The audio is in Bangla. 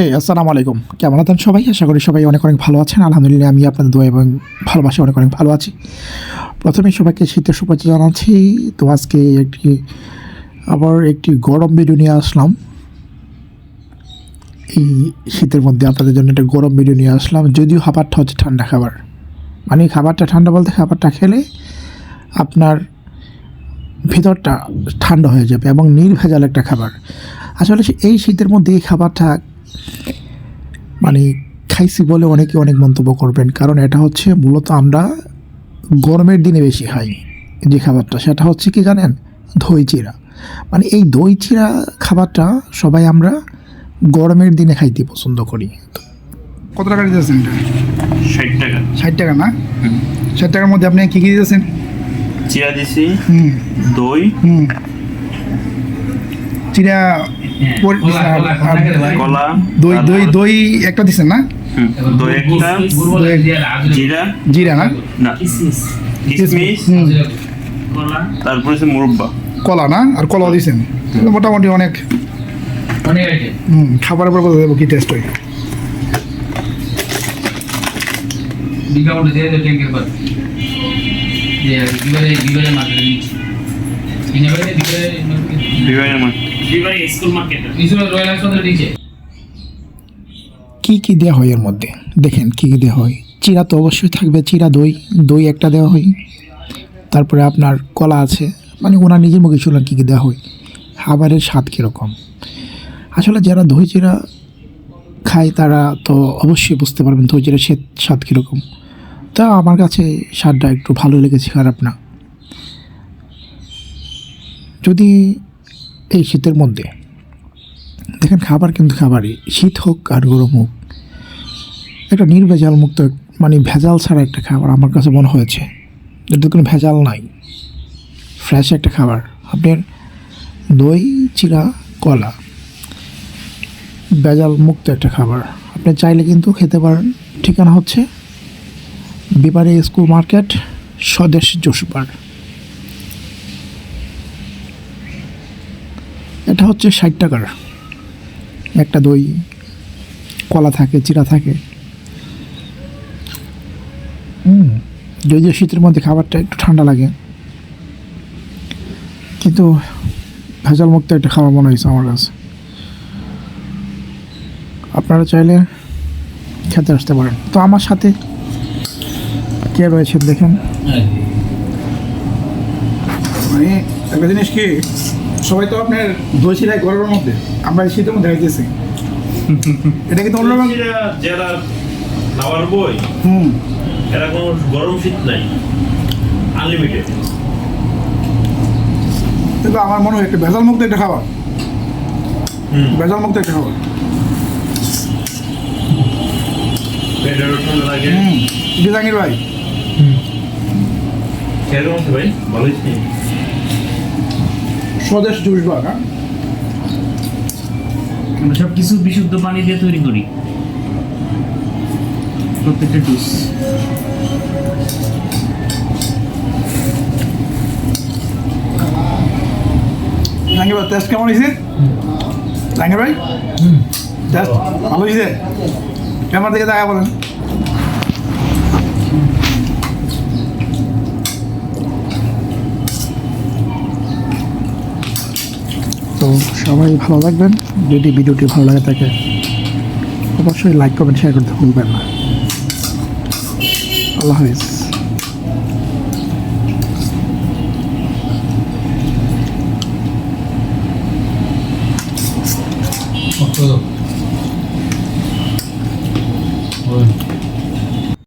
এই, আসসালামু আলাইকুম। কেমন আছেন সবাই? আশা করি সবাই অনেক অনেক ভালো আছেন। আলহামদুলিল্লাহ, আমি আপনাদের দোয়া এবং ভালোবাসি অনেক অনেক ভালো আছি। প্রথমে সবাইকে শীতের শুভেচ্ছা জানাচ্ছি। তো আজকে একটি, আবার একটি গরম ভিডিও নিয়ে আসলাম। এই শীতের মধ্যে আপনাদের জন্য একটা গরম ভিডিও নিয়ে আসলাম। যদিও খাবারটা হচ্ছে ঠান্ডা খাবার। মানে খাবারটা ঠান্ডা বলতে খাবারটা খেলে আপনার ভেতরটা ঠান্ডা হয়ে যাবে এবং নির্ভেজাল একটা খাবার। আসলে এই শীতের মধ্যে এই খাবারটা মানে খাইছি বলে অনেকে অনেক মন্তব্য করবেন কারণ এটা হচ্ছে মূলত আমরা গরমের দিনে বেশি খাই যে খাবারটা সেটা হচ্ছে কি জানেন? দই চিরা মানে এই দই চিরা খাবারটা সবাই আমরা গরমের দিনে খাইতে পছন্দ করি। কত টাকা দিতেছেন এটা? ষাট টাকা। ষাট টাকা না? ষাট টাকার মধ্যে আপনি কী কী দিতেছেন? চিরা দিছি দই হুম। চিরা পর- কলা দই দই দই একটা দিছেন না? দই একটা। জিরা জিরা? না? না। কিসমিস। হুম। তারপর মুরব্বা। কলা না? আর কলাও দিছেন? মোটামুটি অনেক। হুম খাবারের উপর বোঝা যাব কি টেস্ট হয়? বিজ্ঞাপনটা দিয়ে দেবে ট্যাঙ্কের পর নিচ্ছে। কিনে বেড়ে বিবারে বিবাহের মধ্যে বিবারে স্কুল মার্কেটে। স্কুল রয়্যাল হাসপাতালের নিচে। কী কী দেওয়া হয় এর মধ্যে? দেখেন কী কী দেওয়া হয়। চিরা তো অবশ্যই থাকবে চিরা দই দই একটা দেওয়া হয়। তারপরে আপনার কলা আছে মানে ওনার নিজের মুখে শুনলেন কী কী দেওয়া হয়। খাবারের স্বাদ কীরকম। আসলে যারা দই চিরা খায় তারা তো অবশ্যই বুঝতে পারবেন দই চিরা স্বাদ স্বাদ কীরকম। তা আমার কাছে স্বাদটা একটু ভালো লেগেছে খারাপ না। যদি এই শীতের মধ্যে। দেখেন খাবার কিন্তু খাবারই। শীত হোক আর গরম হোক, একটা নির্ভেজাল মুক্ত মানে ভেজাল ছাড়া একটা খাবার আমার কাছে মনে হয়েছে। এটাতে কোনো ভেজাল নাই। ফ্রেশ একটা খাবার। আপনার দই চিরা কলা, ভেজাল মুক্ত একটা খাবার। আপনি চাইলে কিন্তু খেতে পারেন। ঠিকানা হচ্ছে বিপারে স্কুল মার্কেট, স্বদেশ জোসবার। এটা হচ্ছে ষাট টাকার। একটা দই কলা থাকে চিরা থাকে। হুম। যদিও শীতের মধ্যে খাবারটা একটু ঠান্ডা লাগে। কিন্তু ভেজাল মুক্ত একটা খাবার মনে হয়েছে আমার কাছে। আপনারা চাইলে খেতে আসতে পারেন। তো আমার সাথে কে রয়েছেন দেখেন। মানে একটা জিনিস কি সবাই তো আপনার দই চিরাই গরমের মধ্যে। আমরা এই শীতের মধ্যে খাইতেছি এটা কিন্তু অন্যরকম যারা খাওয়ার বই হুম। এরা কোনো গরম শীত নাই। আনলিমিটেড কিন্তু আমার মনে হয় একটা ভেজাল মুক্ত একটা খাবার। হুম। ভেজাল মুক্ত একটা খাবার। জাহাঙ্গীর ভাই। সেরকম স্বদেশ জুস বার হ্যাঁ? আমরা সব কিছু বিশুদ্ধ পানি দিয়ে তৈরি করি। প্রত্যেকটা জুস জাহাঙ্গীর ভাই টেস্ট কেমন হয়েছে? জাহাঙ্গীর ভাই টেস্ট ভালো হয়েছে? ক্যামেরার দিকে দেখা বলেন। তো সবাই ভালো লাগবেন যদি ভিডিওটি ভালো লাগে থাকে, অবশ্যই লাইক কমেন্ট শেয়ার করতে ভুলবেন না। আল্লাহ হাফিজ। ওই